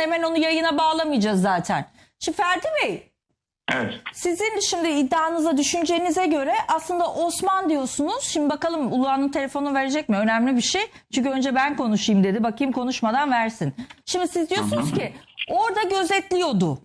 Hemen onu yayına bağlamayacağız zaten. Şimdi Ferdi Bey Evet. sizin şimdi iddianıza düşüncenize göre aslında Osman diyorsunuz. Şimdi bakalım Uluhan'ın telefonu verecek mi? Önemli bir şey. Çünkü önce ben konuşayım dedi. Bakayım konuşmadan versin. Şimdi siz diyorsunuz ki orada gözetliyordu.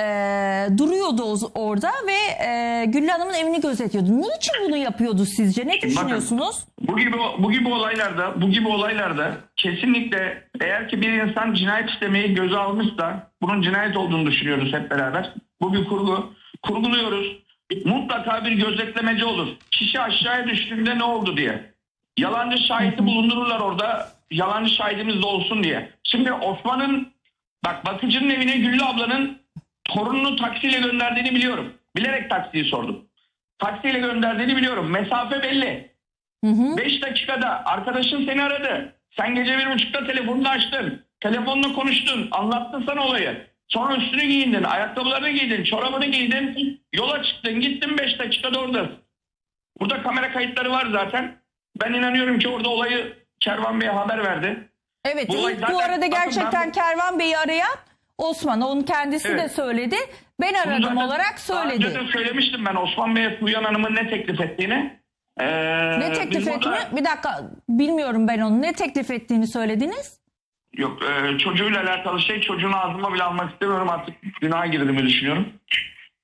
Ee, duruyordu o- orada ve e, Güllü Hanım'ın evini gözetliyordu. Niçin bunu yapıyordu sizce? Ne düşünüyorsunuz? Bu gibi bu gibi olaylarda, bu gibi olaylarda kesinlikle eğer ki bir insan cinayet işlemeyi göze almışsa bunun cinayet olduğunu düşünüyoruz hep beraber. Bu bir kurgu. Kurguluyoruz. Mutlaka bir gözetlemeci olur. Kişi aşağıya düştüğünde ne oldu diye. Yalancı şahidi bulundururlar orada. Yalancı şahidimiz de olsun diye. Şimdi Osman'ın bak bakıcının evine Güllü ablanın torununu taksiyle gönderdiğini biliyorum. Bilerek taksiyi sordum. Taksiyle gönderdiğini biliyorum. Mesafe belli. 5 dakikada arkadaşın seni aradı. Sen gece bir buçukta telefonunu açtın. Telefonla konuştun. Anlattın sana olayı. Sonra üstünü giyindin. Ayakkabılarını giydin. Çorabını giydin. Yola çıktın. Gittin 5 dakikada oradasın. Burada kamera kayıtları var zaten. Ben inanıyorum ki orada olayı Kervan Bey'e haber verdi. Evet Bu ilk zaten- bu arada gerçekten ben- Kervan Bey'i arayan Osman. Onun kendisi de Evet. söyledi. Ben aradım zaten olarak Daha önce söyledi. de söylemiştim ben Osman Bey'e Tuğyan Hanım'ın ne teklif ettiğini. Ee, Ne teklif biz burada- etti? Bir dakika bilmiyorum ben onu. Ne teklif ettiğini söylediniz? Yok e, çocuğuyla alakalı şey çocuğun ağzıma bile almak istemiyorum artık günaha girdiğimi düşünüyorum.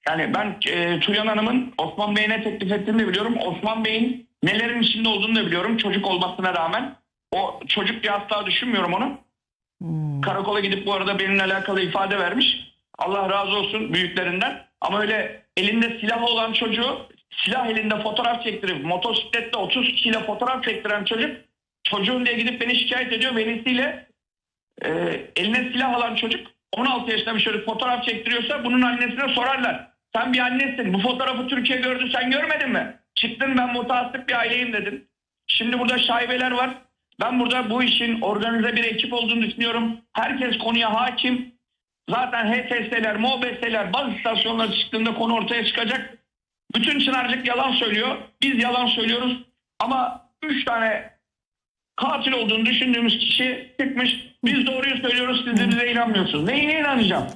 Yani ben e, Tuyan Hanım'ın Osman Bey'e ne teklif ettiğini de biliyorum. Osman Bey'in nelerin içinde olduğunu da biliyorum çocuk olmasına rağmen. O çocuk diye asla düşünmüyorum onu. Karakola gidip bu arada benimle alakalı ifade vermiş. Allah razı olsun büyüklerinden. Ama öyle elinde silah olan çocuğu silah elinde fotoğraf çektirip motosiklette 30 kişiyle fotoğraf çektiren çocuk çocuğun diye gidip beni şikayet ediyor. Velisiyle e, eline silah alan çocuk 16 yaşında bir çocuk fotoğraf çektiriyorsa bunun annesine sorarlar. Sen bir annesin bu fotoğrafı Türkiye gördü sen görmedin mi? Çıktın ben mutasip bir aileyim dedin. Şimdi burada şaibeler var. Ben burada bu işin organize bir ekip olduğunu düşünüyorum. Herkes konuya hakim. Zaten HTS'ler, MOBS'ler, baz istasyonları çıktığında konu ortaya çıkacak. Bütün Çınarcık yalan söylüyor. Biz yalan söylüyoruz. Ama 3 tane katil olduğunu düşündüğümüz kişi çıkmış. Biz doğruyu söylüyoruz siz de bize inanmıyorsunuz. Neyine inanacağım?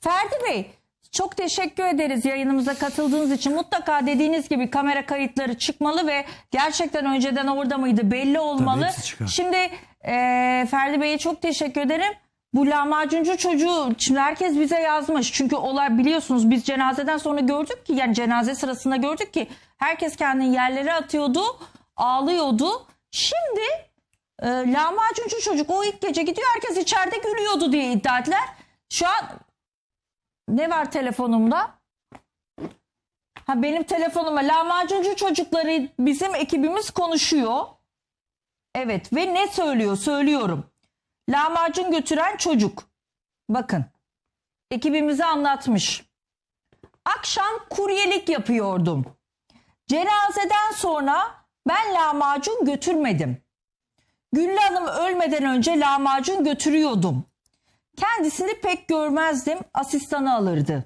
Ferdi Bey çok teşekkür ederiz yayınımıza katıldığınız için. Mutlaka dediğiniz gibi kamera kayıtları çıkmalı ve gerçekten önceden orada mıydı belli olmalı. hepsi çıkar. Şimdi e, Ferdi Bey'e çok teşekkür ederim. Bu lahmacuncu çocuğu şimdi herkes bize yazmış. Çünkü olay biliyorsunuz biz cenazeden sonra gördük ki yani cenaze sırasında gördük ki herkes kendini yerlere atıyordu, ağlıyordu. Şimdi e, lahmacuncu çocuk o ilk gece gidiyor herkes içeride gülüyordu diye iddia ettiler. Şu an ne var telefonumda? Ha benim telefonuma lahmacuncu çocukları bizim ekibimiz konuşuyor. Evet ve ne söylüyor? Söylüyorum. Lahmacun götüren çocuk. Bakın. Ekibimize anlatmış. Akşam kuryelik yapıyordum. Cenazeden sonra ben lahmacun götürmedim. Güllü Hanım ölmeden önce lahmacun götürüyordum. Kendisini pek görmezdim, asistanı alırdı.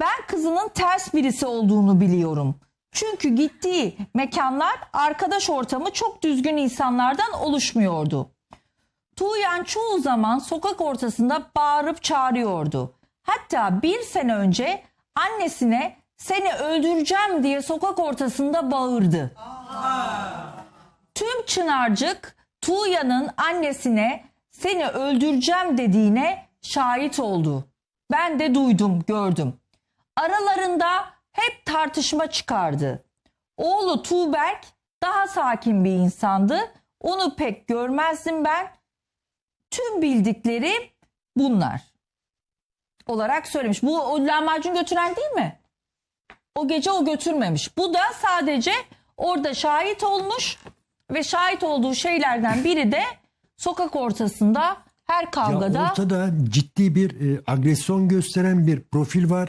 Ben kızının ters birisi olduğunu biliyorum. Çünkü gittiği mekanlar arkadaş ortamı çok düzgün insanlardan oluşmuyordu. Tuğyan çoğu zaman sokak ortasında bağırıp çağırıyordu. Hatta bir sene önce annesine seni öldüreceğim diye sokak ortasında bağırdı. Tüm Çınarcık Tuğya'nın annesine seni öldüreceğim dediğine şahit oldu. Ben de duydum, gördüm. Aralarında hep tartışma çıkardı. Oğlu Tuğberk daha sakin bir insandı. Onu pek görmezdim ben. Tüm bildikleri bunlar olarak söylemiş. Bu o lahmacun götüren değil mi? O gece o götürmemiş. Bu da sadece orada şahit olmuş ve şahit olduğu şeylerden biri de sokak ortasında her kavgada Ya ortada ciddi bir e, agresyon gösteren bir profil var.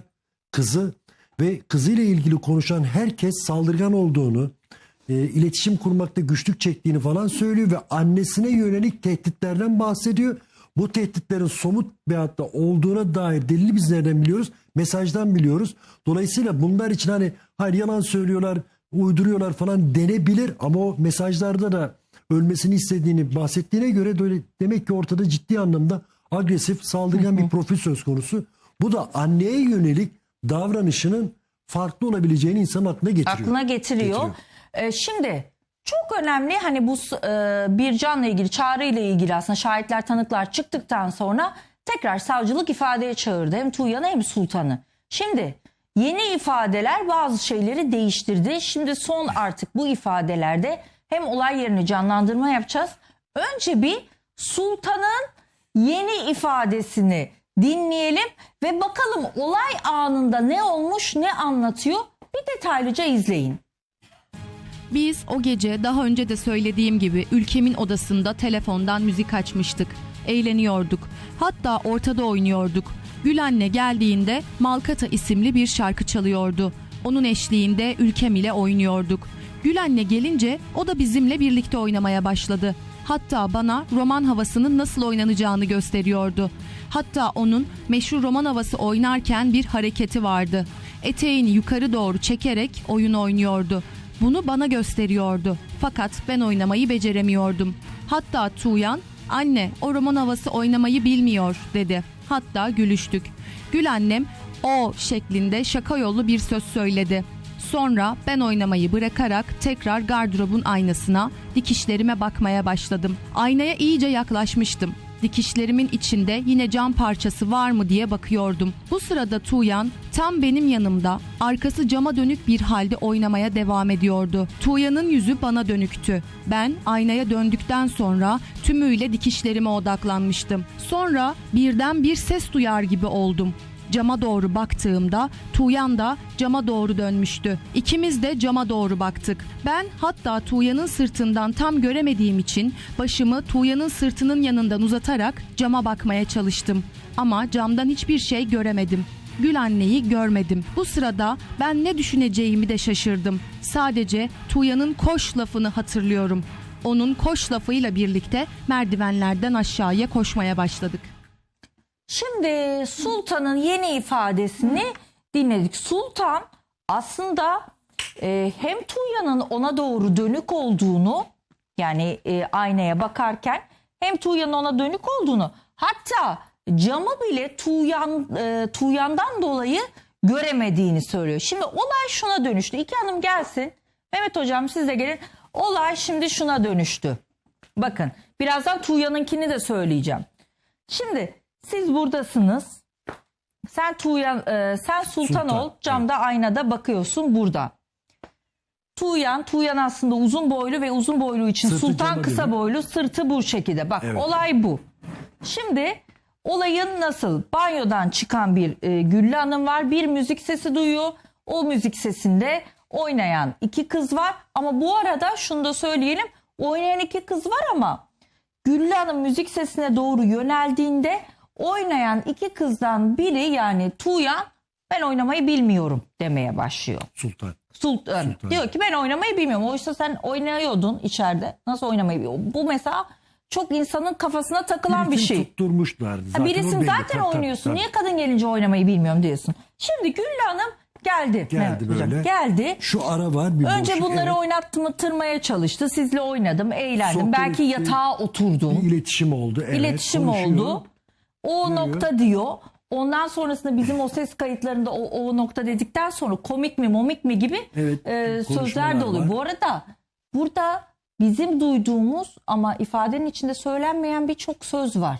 Kızı ve kızıyla ilgili konuşan herkes saldırgan olduğunu, e, iletişim kurmakta güçlük çektiğini falan söylüyor ve annesine yönelik tehditlerden bahsediyor. Bu tehditlerin somut bir hatta olduğuna dair delili biz nereden biliyoruz? Mesajdan biliyoruz. Dolayısıyla bunlar için hani hayır yalan söylüyorlar, uyduruyorlar falan denebilir ama o mesajlarda da ölmesini istediğini bahsettiğine göre böyle demek ki ortada ciddi anlamda agresif, saldırgan bir profil söz konusu. Bu da anneye yönelik davranışının farklı olabileceğini insanın aklına getiriyor. aklına getiriyor. Getiriyor. Ee, şimdi çok önemli hani bu e, bir canla ilgili çağrı ile ilgili aslında şahitler tanıklar çıktıktan sonra tekrar savcılık ifadeye çağırdı hem Tuğyan'ı hem Sultan'ı. Şimdi yeni ifadeler bazı şeyleri değiştirdi. Şimdi son artık bu ifadelerde hem olay yerini canlandırma yapacağız. Önce bir Sultan'ın yeni ifadesini dinleyelim ve bakalım olay anında ne olmuş ne anlatıyor bir detaylıca izleyin. Biz o gece daha önce de söylediğim gibi ülkemin odasında telefondan müzik açmıştık. Eğleniyorduk. Hatta ortada oynuyorduk. Gül anne geldiğinde Malkata isimli bir şarkı çalıyordu. Onun eşliğinde ülkem ile oynuyorduk. Gül anne gelince o da bizimle birlikte oynamaya başladı. Hatta bana roman havasının nasıl oynanacağını gösteriyordu. Hatta onun meşhur roman havası oynarken bir hareketi vardı. Eteğini yukarı doğru çekerek oyun oynuyordu. Bunu bana gösteriyordu. Fakat ben oynamayı beceremiyordum. Hatta Tuğyan, anne o roman havası oynamayı bilmiyor dedi. Hatta gülüştük. Gül annem o şeklinde şaka yollu bir söz söyledi. Sonra ben oynamayı bırakarak tekrar gardırobun aynasına dikişlerime bakmaya başladım. Aynaya iyice yaklaşmıştım. Dikişlerimin içinde yine cam parçası var mı diye bakıyordum. Bu sırada Tuğyan tam benim yanımda arkası cama dönük bir halde oynamaya devam ediyordu. Tuğyan'ın yüzü bana dönüktü. Ben aynaya döndükten sonra tümüyle dikişlerime odaklanmıştım. Sonra birden bir ses duyar gibi oldum. Cama doğru baktığımda Tuğyan da cama doğru dönmüştü. İkimiz de cama doğru baktık. Ben hatta Tuğyan'ın sırtından tam göremediğim için başımı Tuğyan'ın sırtının yanından uzatarak cama bakmaya çalıştım. Ama camdan hiçbir şey göremedim. Gül anneyi görmedim. Bu sırada ben ne düşüneceğimi de şaşırdım. Sadece Tuğyan'ın koş lafını hatırlıyorum. Onun koş lafıyla birlikte merdivenlerden aşağıya koşmaya başladık. Şimdi Sultan'ın yeni ifadesini dinledik. Sultan aslında e, hem Tuğya'nın ona doğru dönük olduğunu yani e, aynaya bakarken hem Tuğya'nın ona dönük olduğunu hatta camı bile Tuğyan, e, Tuğyan'dan dolayı göremediğini söylüyor. Şimdi olay şuna dönüştü. İki hanım gelsin. Mehmet hocam siz de gelin. Olay şimdi şuna dönüştü. Bakın birazdan Tuğya'nınkini de söyleyeceğim. Şimdi siz buradasınız. Sen Tuğyan, e, sen Sultan, Sultan, ol. Camda aynada bakıyorsun burada. Tuğyan, Tuğyan aslında uzun boylu ve uzun boylu için Sırtı Sultan kısa boylu, sırtı bu şekilde. Bak Evet. olay bu. Şimdi olayın nasıl? Banyodan çıkan bir e, Güllü Hanım var. Bir müzik sesi duyuyor. O müzik sesinde oynayan iki kız var. Ama bu arada şunu da söyleyelim. Oynayan iki kız var ama Güllü Hanım müzik sesine doğru yöneldiğinde oynayan iki kızdan biri yani Tuğyan ben oynamayı bilmiyorum demeye başlıyor. Sultan. Sultan, Sultan. diyor ki ben oynamayı bilmiyorum. Oysa sen oynayordun içeride. Nasıl oynamayı bilmiyorum. Bu mesela çok insanın kafasına takılan bir şey. tutturmuşlardı. Ha, Zaten o birisin zaten tabii, oynuyorsun. tabii. Niye kadın gelince oynamayı bilmiyorum diyorsun. Şimdi Güllü Hanım geldi. Geldi Hocam. böyle. Geldi. Şu ara var bir Önce boşluk, bunları evet. oynattırmaya çalıştı. Sizle oynadım, eğlendim. Sohbet Belki yatağa oturdum. Bir iletişim oldu. Evet, İletişim konuşuyor. oldu. O Görüyor. nokta diyor. Ondan sonrasında bizim o ses kayıtlarında o, o nokta dedikten sonra komik mi momik mi gibi Evet, e, sözler de oluyor. var. Bu arada burada bizim duyduğumuz ama ifadenin içinde söylenmeyen birçok söz var.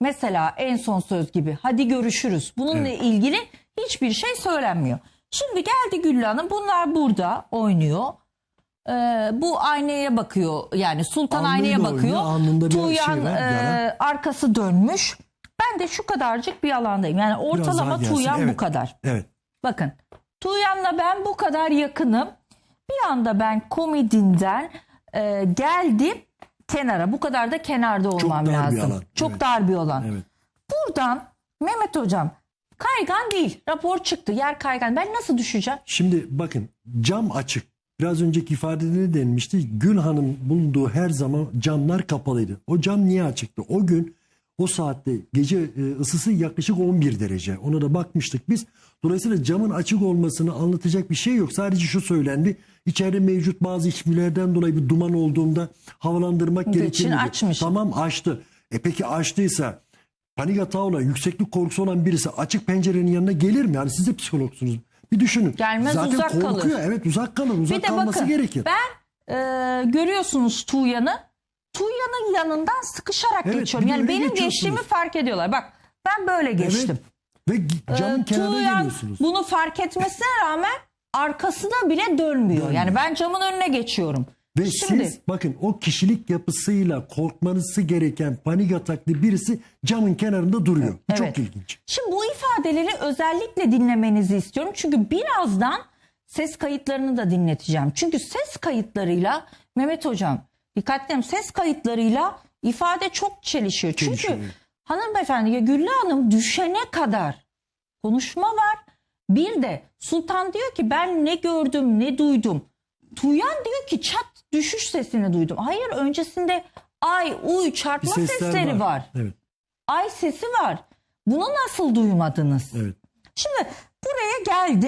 Mesela en son söz gibi hadi görüşürüz. Bununla Evet. ilgili hiçbir şey söylenmiyor. Şimdi geldi Güllü Hanım bunlar burada oynuyor. Ee, bu aynaya bakıyor yani Sultan Alnıyla aynaya oynuyor, bakıyor. alnında bir Tuğyan şey var, e, arkası dönmüş. Ben de şu kadarcık bir alandayım. Yani ortalama. Tuğyan bu Evet, kadar. Evet. Bakın Tuğyan'la ben bu kadar yakınım. Bir anda ben komedinden e, geldim kenara. Bu kadar da kenarda olmam dar bir lazım. alan, Çok evet. dar bir alan. Evet. Buradan Mehmet Hocam kaygan değil. Rapor çıktı. Yer kaygan. Ben nasıl düşeceğim? Şimdi bakın cam açık. Biraz önceki ifadede ne denmişti? Gül Hanım bulunduğu her zaman camlar kapalıydı. O cam niye açıktı? O gün o saatte gece e, ısısı yaklaşık 11 derece. Ona da bakmıştık biz. Dolayısıyla camın açık olmasını anlatacak bir şey yok. Sadece şu söylendi. İçeride mevcut bazı işçilerden dolayı bir duman olduğunda havalandırmak gerekir açmış. Tamam açtı. E peki açtıysa panik atağı olan, yükseklik korkusu olan birisi açık pencerenin yanına gelir mi? Yani siz de psikologsunuz. Bir düşünün. Gelmez, Zaten uzak kalır. korkuyor. Evet uzak kalır. Uzak Bir de kalması bakın gerekir. ben e, görüyorsunuz Tuğyan'ı. Tuğyan'ın yanından sıkışarak Evet, geçiyorum. bir de Yani öyle benim geçiyorsunuz. geçtiğimi fark ediyorlar. Bak ben böyle geçtim. Ve camın Ee, kenarına Tuğyan geliyorsunuz. bunu fark etmesine rağmen arkasına bile dönmüyor. Yani ben camın önüne geçiyorum. Ve Şimdi siz bakın o kişilik yapısıyla korkmanızı gereken panik ataklı birisi camın kenarında duruyor. Bu Evet. çok ilginç. Şimdi bu ifadeleri özellikle dinlemenizi istiyorum. Çünkü birazdan ses kayıtlarını da dinleteceğim. Çünkü ses kayıtlarıyla Mehmet Hocam dikkat edin ses kayıtlarıyla ifade çok çelişiyor. Çünkü Çelişiyor. hanımefendi ya Güllü Hanım düşene kadar konuşma var. Bir de Sultan diyor ki ben ne gördüm ne duydum. Tuğyan diyor ki çat düşüş sesini duydum. Hayır öncesinde ay uy çarpma Bir sesler sesleri var. Evet. Ay sesi var. Bunu nasıl duymadınız? Evet. Şimdi buraya geldi.